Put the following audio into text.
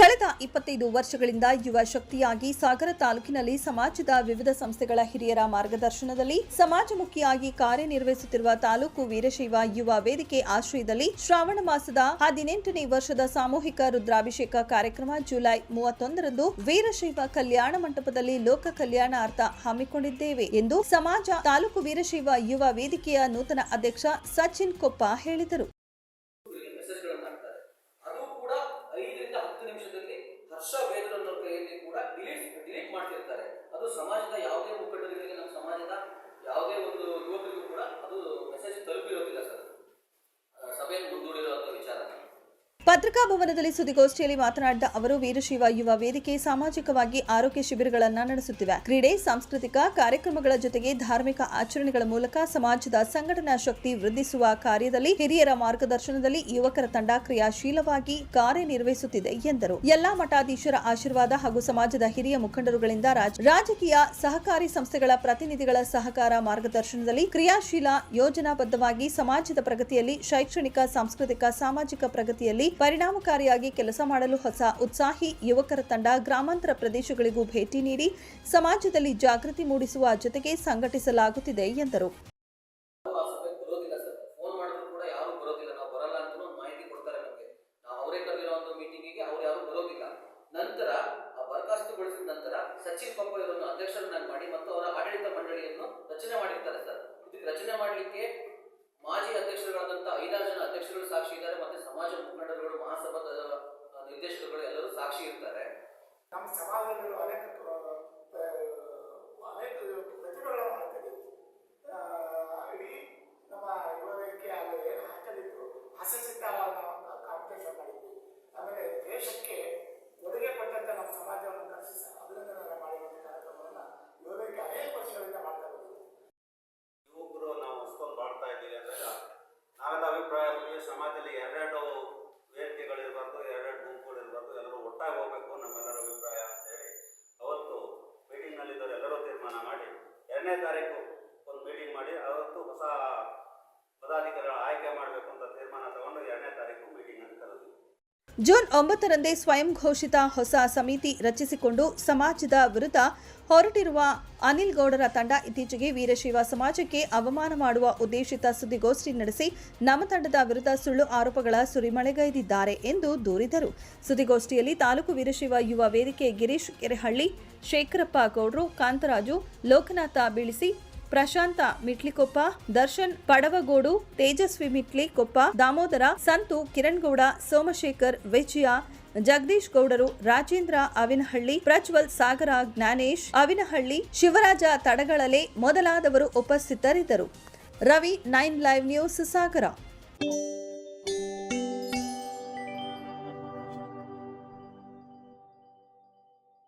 ಕಳೆದ ಇಪ್ಪತ್ತೈದು ವರ್ಷಗಳಿಂದ ಯುವ ಶಕ್ತಿಯಾಗಿ ಸಾಗರ ತಾಲೂಕಿನಲ್ಲಿ ಸಮಾಜದ ವಿವಿಧ ಸಂಸ್ಥೆಗಳ ಹಿರಿಯರ ಮಾರ್ಗದರ್ಶನದಲ್ಲಿ ಸಮಾಜಮುಖಿಯಾಗಿ ಕಾರ್ಯನಿರ್ವಹಿಸುತ್ತಿರುವ ತಾಲೂಕು ವೀರಶೈವ ಯುವ ವೇದಿಕೆ ಆಶ್ರಯದಲ್ಲಿ ಶ್ರಾವಣ ಮಾಸದ ಹದಿನೆಂಟನೇ ವರ್ಷದ ಸಾಮೂಹಿಕ ರುದ್ರಾಭಿಷೇಕ ಕಾರ್ಯಕ್ರಮ ಜುಲೈ ಮೂವತ್ತೊಂದರಂದು ವೀರಶೈವ ಕಲ್ಯಾಣ ಮಂಟಪದಲ್ಲಿ ಲೋಕ ಕಲ್ಯಾಣಾರ್ಥ ಹಮ್ಮಿಕೊಂಡಿದ್ದೇವೆ ಎಂದು ಸಮಾಜ ತಾಲೂಕು ವೀರಶೈವ ಯುವ ವೇದಿಕೆಯ ನೂತನ ಅಧ್ಯಕ್ಷ ಸಚಿನ್ ಕೊಪ್ಪ ಹೇಳಿದರು. ವೇದರ್ ಕೂಡ ಡಿಲೀಟ್ ಡಿಲೀಟ್ ಮಾಡ್ತಿರ್ತಾರೆ. ಅದು ಸಮಾಜದ ಯಾವುದೇ ಮುಖಂಡರಿಗೆ ನಮ್ಮ ಸಮಾಜದ ಯಾವುದೇ ಒಂದು ಯುವಕರಿಗೂ ಕೂಡ ಅದು ಮೆಸೇಜ್ ತಲುಪಿರೋದಿಲ್ಲ ಸರ್ ಆ, ಸಭೆಯನ್ನು ಮುಂದೂಡಿರುವಂಥ ವಿಚಾರ ಪತ್ರಿಕಾ ಭವನದಲ್ಲಿ ಸುದ್ದಿಗೋಷ್ಠಿಯಲ್ಲಿ ಮಾತನಾಡಿದ ಅವರು, ವೀರಶೈವ ಯುವ ವೇದಿಕೆ ಸಾಮಾಜಿಕವಾಗಿ ಆರೋಗ್ಯ ಶಿಬಿರಗಳನ್ನು ನಡೆಸುತ್ತಿವೆ. ಕ್ರೀಡೆ, ಸಾಂಸ್ಕೃತಿಕ ಕಾರ್ಯಕ್ರಮಗಳ ಜೊತೆಗೆ ಧಾರ್ಮಿಕ ಆಚರಣೆಗಳ ಮೂಲಕ ಸಮಾಜದ ಸಂಘಟನಾ ಶಕ್ತಿ ವೃದ್ಧಿಸುವ ಕಾರ್ಯದಲ್ಲಿ ಹಿರಿಯರ ಮಾರ್ಗದರ್ಶನದಲ್ಲಿ ಯುವಕರ ತಂಡ ಕ್ರಿಯಾಶೀಲವಾಗಿ ಕಾರ್ಯನಿರ್ವಹಿಸುತ್ತಿದೆ ಎಂದರು. ಎಲ್ಲಾ ಮಠಾಧೀಶರ ಆಶೀರ್ವಾದ ಹಾಗೂ ಸಮಾಜದ ಹಿರಿಯ ಮುಖಂಡರುಗಳಿಂದ ರಾಜ- ರಾಜಕೀಯ ಸಹಕಾರಿ ಸಂಸ್ಥೆಗಳ ಪ್ರತಿನಿಧಿಗಳ ಸಹಕಾರ ಮಾರ್ಗದರ್ಶನದಲ್ಲಿ ಕ್ರಿಯಾಶೀಲ ಯೋಜನಾಬದ್ಧವಾಗಿ ಸಮಾಜದ ಪ್ರಗತಿಯಲ್ಲಿ, ಶೈಕ್ಷಣಿಕ, ಸಾಂಸ್ಕೃತಿಕ, ಸಾಮಾಜಿಕ ಪ್ರಗತಿಯಲ್ಲಿ ಪರಿಣಾಮಕಾರಿಯಾಗಿ ಕೆಲಸ ಮಾಡಲು ಹೊಸ ಉತ್ಸಾಹಿ ಯುವಕರ ತಂಡ ಗ್ರಾಮಾಂತರ ಪ್ರದೇಶಗಳಿಗೂ ಭೇಟಿ ನೀಡಿ ಸಮಾಜದಲ್ಲಿ ಜಾಗೃತಿ ಮೂಡಿಸುವ ಜೊತೆಗೆ ಸಂಘಟಿಸಲಾಗುತ್ತಿದೆ ಎಂದರು. ನಂತರ ಆ ಇವರನ್ನು ಅಧ್ಯಕ್ಷರನ್ನಾಗಿ ಮಾಡಿ ಮತ್ತು ಅವರ ಸಾಕ್ಷಿ ಇರ್ತಾರೆ. ನಮ್ಮ ಸಮಾಜದಲ್ಲಿ ಅನೇಕ ಅನೇಕ ಪ್ರತಿಭೆಗಳನ್ನು ಮಾಡ್ತಿದ್ದೀವಿ. ಇಡೀ ನಮ್ಮ ಯುವಕ್ಕೆ ವೇದಿಕೆ ಅಲ್ಲಿ ಏನು ಹಾಕಲಿತ್ತು ಹಸಚಿತ್ತ ಕಾಂಪಿಟೇಷನ್ ಮಾಡಿದ್ವಿ. ಆಮೇಲೆ ದೇಶಕ್ಕೆ ಕೊಡುಗೆ ಕೊಟ್ಟಂತ ನಮ್ಮ ಸಮಾಜವನ್ನು ಕಲಿಸಿ ಅಭಿನಂದನೆ ಮಾಡಿರುವಂಥ ಕಾರ್ಯಕ್ರಮವನ್ನು ಯುವ ವೇದಿಕೆ ಅನೇಕ ವರ್ಷಗಳಿಂದ ಮಾಡ್ತಾ ಬಂದಿದೆ ಯುವಕರು ನಾವು ಅಷ್ಟೊಂದು ಮಾಡ್ತಾ ಇದ್ದೀವಿ ಅಂದಾಗ ನಾವೆಲ್ಲ ಅಭಿಪ್ರಾಯ ಸಮಾಜದಲ್ಲಿ ಎರಡೆರಡು ಹೋಗಬೇಕು ನಮ್ಮೆಲ್ಲರ ಅಭಿಪ್ರಾಯ ಅಂತೇಳಿ ಅವತ್ತು ಮೀಟಿಂಗ್ನಲ್ಲಿದ್ದವರು ಎಲ್ಲರೂ ತೀರ್ಮಾನ ಮಾಡಿ ಎರಡನೇ ತಾರೀಕು ಒಂದು ಮೀಟಿಂಗ್ ಮಾಡಿ ಅವತ್ತು ಹೊಸ ಪದಾಧಿಕಾರಿಗಳ ಆಯ್ಕೆ ಮಾಡಬೇಕು ಅಂತ ತೀರ್ಮಾನ ತಗೊಂಡು ಎರಡನೇ ತಾರೀಕು ಮೀಟಿಂಗನ್ನು ಕರೆದ್ವಿ ಜೂನ್ ಒಂಬತ್ತರಂದೇ ಸ್ವಯಂ ಘೋಷಿತ ಹೊಸ ಸಮಿತಿ ರಚಿಸಿಕೊಂಡು ಸಮಾಜದ ವಿರುದ್ಧ ಹೊರಟಿರುವ ಅನಿಲ್ ಗೌಡರ ತಂಡ ಇತ್ತೀಚೆಗೆ ವೀರಶೈವ ಸಮಾಜಕ್ಕೆ ಅವಮಾನ ಮಾಡುವ ಉದ್ದೇಶಿತ ಸುದ್ದಿಗೋಷ್ಠಿ ನಡೆಸಿ ನಮ್ಮ ತಂಡದ ವಿರುದ್ಧ ಸುಳ್ಳು ಆರೋಪಗಳ ಸುರಿಮಳೆಗೈದಿದ್ದಾರೆ ಎಂದು ದೂರಿದರು. ಸುದ್ದಿಗೋಷ್ಠಿಯಲ್ಲಿ ತಾಲೂಕು ವೀರಶೈವ ಯುವ ವೇದಿಕೆ ಗಿರೀಶ್ ಕೆರೆಹಳ್ಳಿ, ಶೇಖರಪ್ಪ ಗೌಡ್ರು, ಕಾಂತರಾಜು, ಲೋಕನಾಥ ಬೀಳಿಸಿ ಪ್ರಶಾಂತ ಮಿಟ್ಲಿಕೊಪ್ಪ, ದರ್ಶನ್ ಪಡವಗೋಡು, ತೇಜಸ್ವಿ ಮಿಟ್ಲಿಕೊಪ್ಪ, ದಾಮೋದರ, ಸಂತು ಕಿರಣ್ಗೌಡ, ಸೋಮಶೇಖರ್, ವಿಜಯ, ಜಗದೀಶ್ ಗೌಡರು, ರಾಜೇಂದ್ರ ಅವಿನಹಳ್ಳಿ, ಪ್ರಜ್ವಲ್ ಸಾಗರ, ಜ್ಞಾನೇಶ್ ಅವಿನಹಳ್ಳಿ, ಶಿವರಾಜ ತಡಗಳಲೆ ಮೊದಲಾದವರು ಉಪಸ್ಥಿತರಿದ್ದರು. Ravi, nine live news, Sagara.